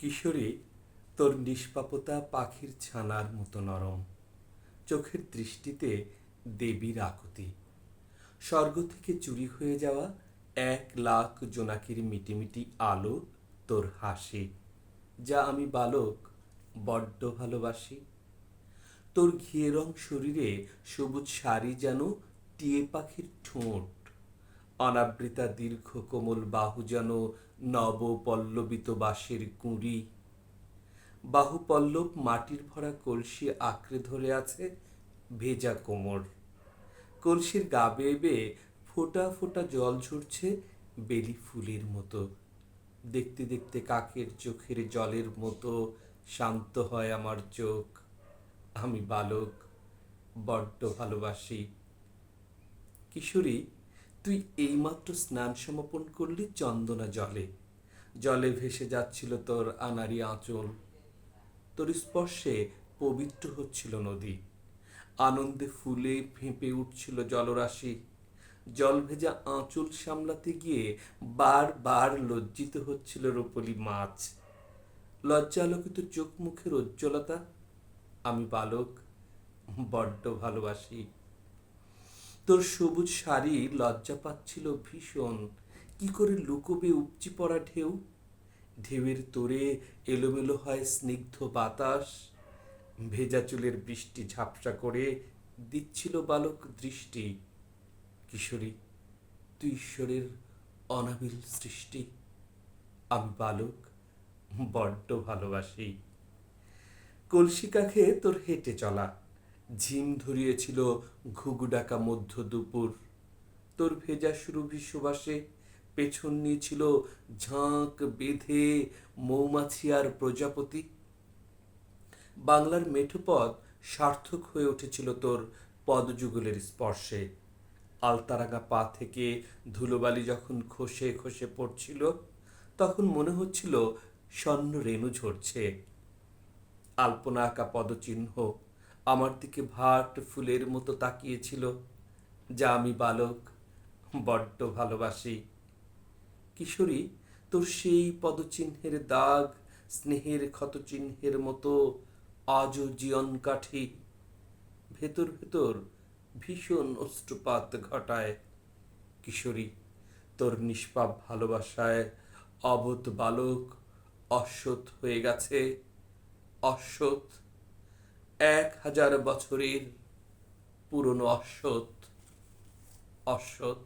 কিশোরী তোর নিষ্পাপতা পাখির ছানার মতো নরম। চোখের দৃষ্টিতে দেবীর আকুতি। স্বর্গ থেকে চুরি হয়ে যাওয়া এক লাখ জোনাকির মিটিমিটি আলো তোর হাসি, যা আমি বালক বড্ড ভালোবাসি। তোর ঘিয়ে রং শরীরে সবুজ শাড়ি যেন টিয়ে পাখির ঠোঁট অনাবৃতা দীর্ঘ কোমল বাহু যেন নব পল্লবিত বাঁশের কুঁড়ি। বাহু পল্লব মাটির ভরা কলসি আঁকড়ে ধরে আছে ভেজা কোমর। কলসির গা বেয়ে বেয়ে ফোটা ফোঁটা জল ঝরছে বেলি ফুলের মতো। দেখতে দেখতে কাকের চোখের জলের মতো শান্ত হয় আমার চোখ। আমি বালক, বড্ড ভালোবাসি। কিশোরী তুই এইমাত্র স্নান সমাপন করলি চন্দনা জলে। জলে ভেসে যাচ্ছিল তোর আনারি আঁচল। তোর স্পর্শে পবিত্র হচ্ছিল নদী। আনন্দে ফুলে ফেঁপে উঠছিল জলরাশি। জল ভেজা আঁচল সামলাতে গিয়ে বারবার লজ্জিত হচ্ছিল রূপলি মাছ। লজ্জালোকিত চোখ মুখের উজ্জ্বলতা। আমি বালক, বড্ড ভালোবাসি। তোর সবুজ শাড়ি লজ্জা পাচ্ছিল ভীষণ। কি করে লুকোবে উপচি পড়া ঢেউ? ঢেউয়ের তোরে এলোমেলো হয় স্নিগ্ধ বাতাস। ভেজা চুলের বৃষ্টি ঝাপসা করে দিচ্ছিল বালক দৃষ্টি। কিশোরী, তুই ঈশ্বরের অনাবিল সৃষ্টি। আমি বালক, বড্ড ভালোবাসি। কলসি কাখে তোর হেঁটে চলা। ঝিম ধরিয়েছিল ঘুঘু ডাকা মধ্য দুপুর। তোর ভেজা সুরভি সুবাসে পেছন নিয়েছিল ঝাঁক বেঁধে মৌমাছি আর প্রজাপতি। বাংলার মেঠোপথ সার্থক হয়ে উঠেছিল তোর পদযুগলের স্পর্শে। আলতারাঙা পা থেকে ধুলোবালি যখন খসে খসে পড়ছিল, তখন মনে হচ্ছিল স্বর্ণ রেণু ঝরছে। আলপনা আঁকা পদচিহ্ন আমার দিকে ভাট ফুলের মতো তাকিয়েছিল। যা আমি বালক, বড্ড ভালোবাসি। কিশোরী, তোর সেই পদচিহ্নের দাগ, স্নেহের ক্ষতচিহ্নের মতো আজও জীবন কাঠি ভেতর ভেতর ভীষণ অষ্টপাত ঘটায়। কিশোরী, তোর নিষ্পাপ ভালোবাসায় অবোধ বালক অশ্বত হয়ে গেছে। অশ্বত এক হাজার বছরের পুরনো অশ্বত অশ্বত